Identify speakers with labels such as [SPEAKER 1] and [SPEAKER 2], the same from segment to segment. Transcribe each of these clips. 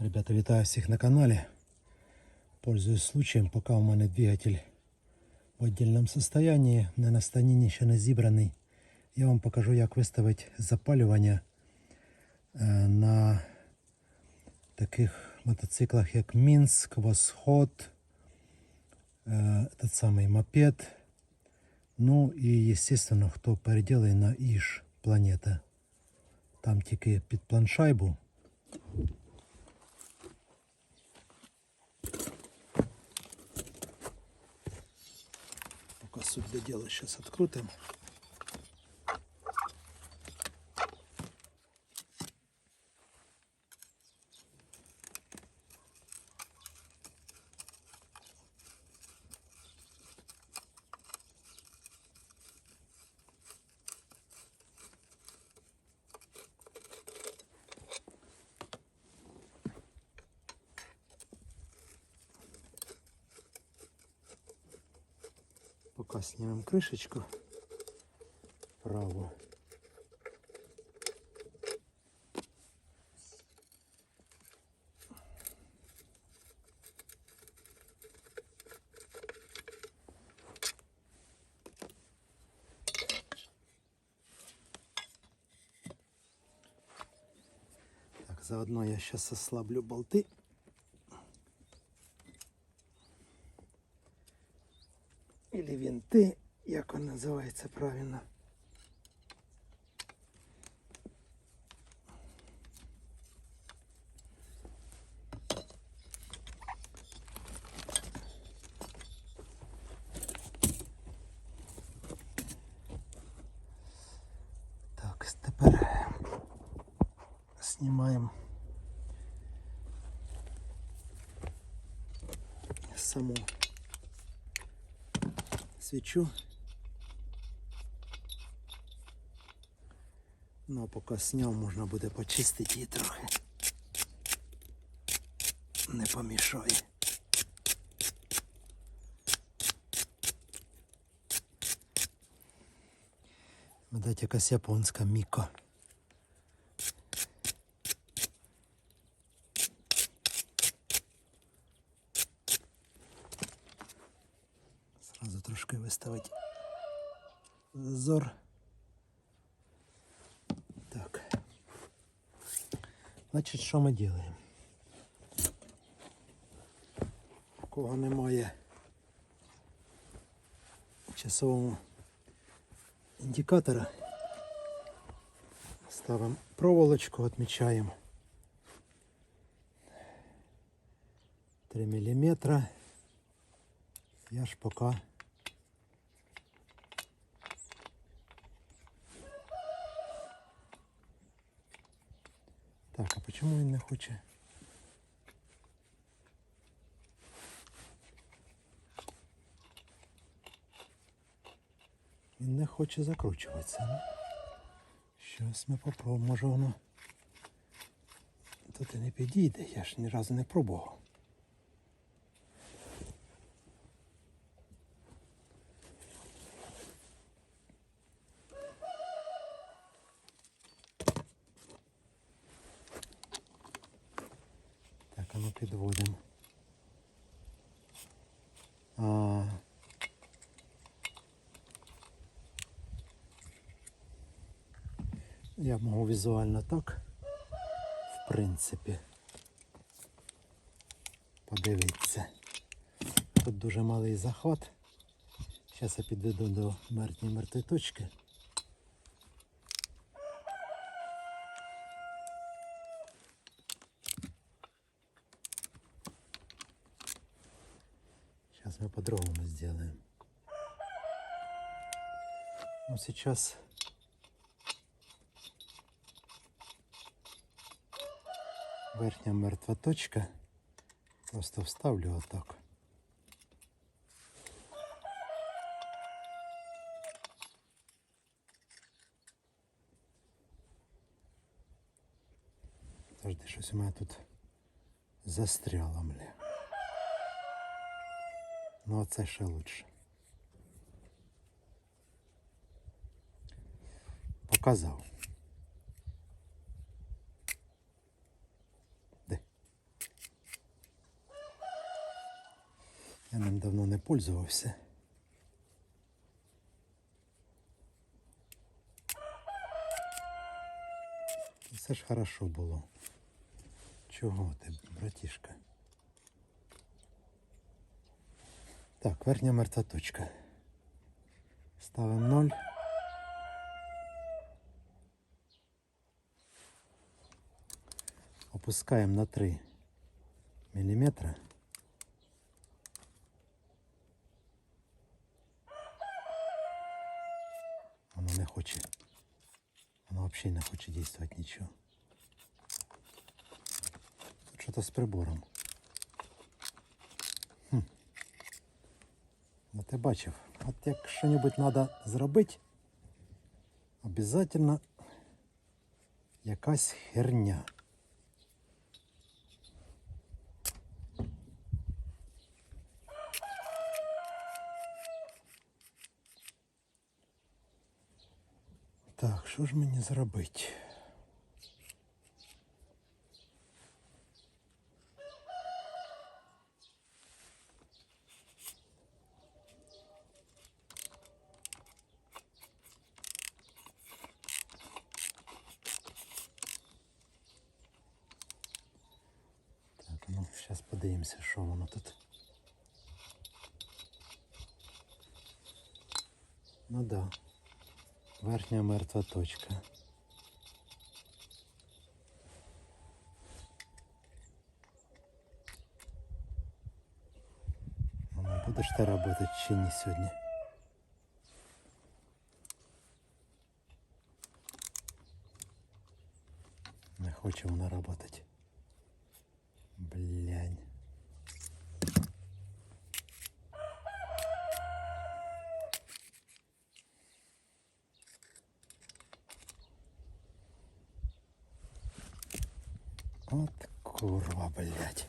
[SPEAKER 1] Ребята, вітаю всіх на каналі. Пользуюсь случаем, поки у мене двигатель в отдельном состоянии, не на станині ще не зібраний. Я вам покажу, як виставити запалювання е, на таких мотоциклах, як Мінськ, Восход, е, этот самий мопед. Ну і, естественно, хто переділий на Іж планета. Там тільки під планшайбу. Суть до дела сейчас открутим. Пока снимем крышечку правую. Так, заодно я сейчас ослаблю болты. Винти, як він називається правильно. Так, тепер знімаємо саму свічу. Ну, а поки сняв, можна буде почистити її трохи. Не помішає. Видать, якась японська міко. Сразу трошки виставити зазор. Так. Значить, що ми робимо? У кого немає часового індикатора, ставимо проволочку, відмічаємо 3 мм. Я ж поки Так, а почему він не хоче? Він не хоче закручуватися. Ну? Щось ми попробуємо, може воно тут і не підійде, я ж ні разу не пробував. Підводимо. А, я можу візуально так, в принципі, подивитися. Тут дуже малий захват. Зараз я підведу до мертвої мертвої точки. Мы по-другому сделаем. Ну, сейчас верхня мертва точка. Просто вставлю вот так. Подожди, щось у мене тут застряло, бля. Ну, а це ще лучше. Показав. Де? Я ним давно не пользувався. Все ж хорошо було. Чого ти, братішка? Так, верхня мертва точка. Ставимо 0. Опускаємо на 3 міліметра. Воно не хоче. Воно взагалі не хоче дійствувати нічого. Тут що-то з прибором. Ну ти бачив, от як що-небудь треба зробити, обов'язково якась херня. Так, що ж мені зробити? Подивимося, що воно тут. Ну да. Верхня мертва точка. Ну, Будеш ти працювати чи ні сьогодні? Не хоче вона працювати. Блянь. Блядь.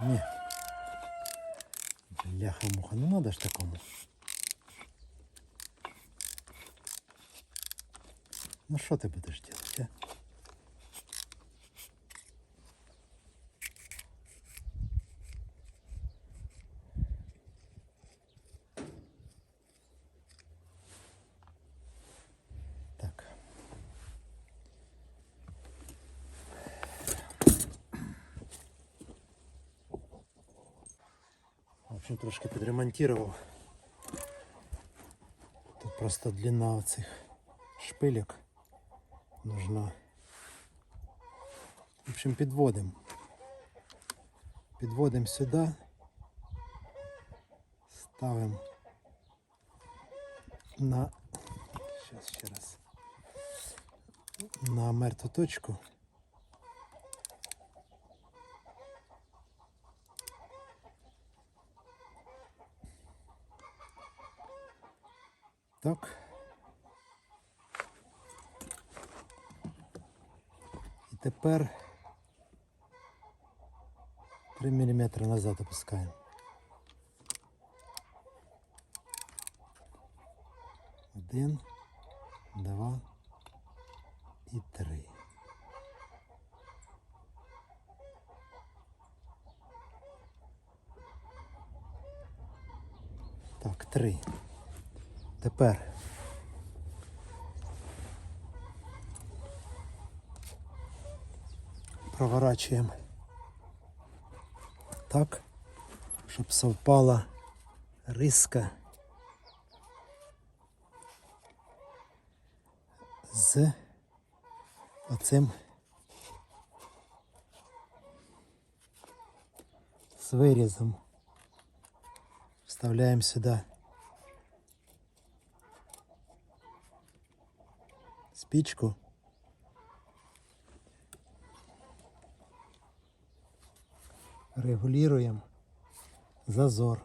[SPEAKER 1] Не. Бляха-муха, ну надо ж такому. Ну що ти будеш делать, общем, трошки підремонтував. Тут просто длина цих шпилек нужна. В общем, підводимо. Підводимо сюди. Ставимо на Сейчас ще раз. На мертву точку. Так. І тепер 3 мм назад опускаємо. Один, два і три. Так, три. Тепер проворачуємо так, щоб совпала риска з оцим з вирізом. Вставляємо сюди спичку. Регулируем зазор.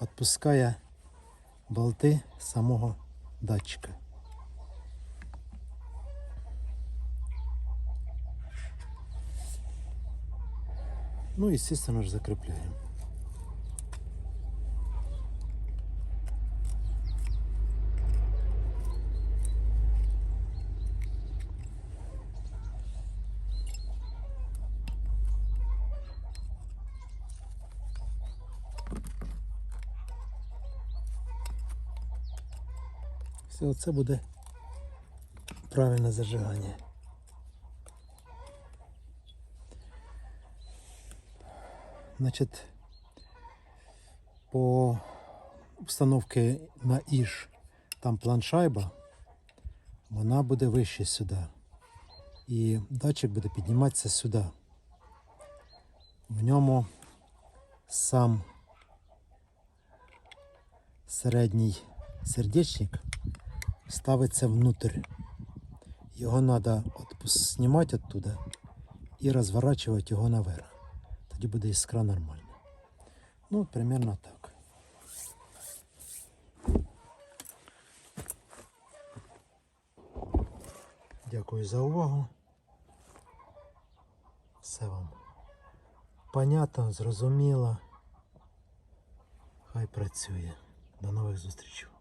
[SPEAKER 1] Отпуская болти самого датчика. Ну, естественно же закрепляем. Це буде правильне зажигання. Значить, по установці на іж там планшайба, вона буде вище сюди. І датчик буде підніматися сюди. В ньому сам середній сердечник ставиться внутрь. Його треба знімати оттуда і розворачувати його наверх. Тоді буде іскра нормальна. Ну, примерно так. Дякую за увагу. Все вам понятно, зрозуміло. Хай працює. До нових зустрічей.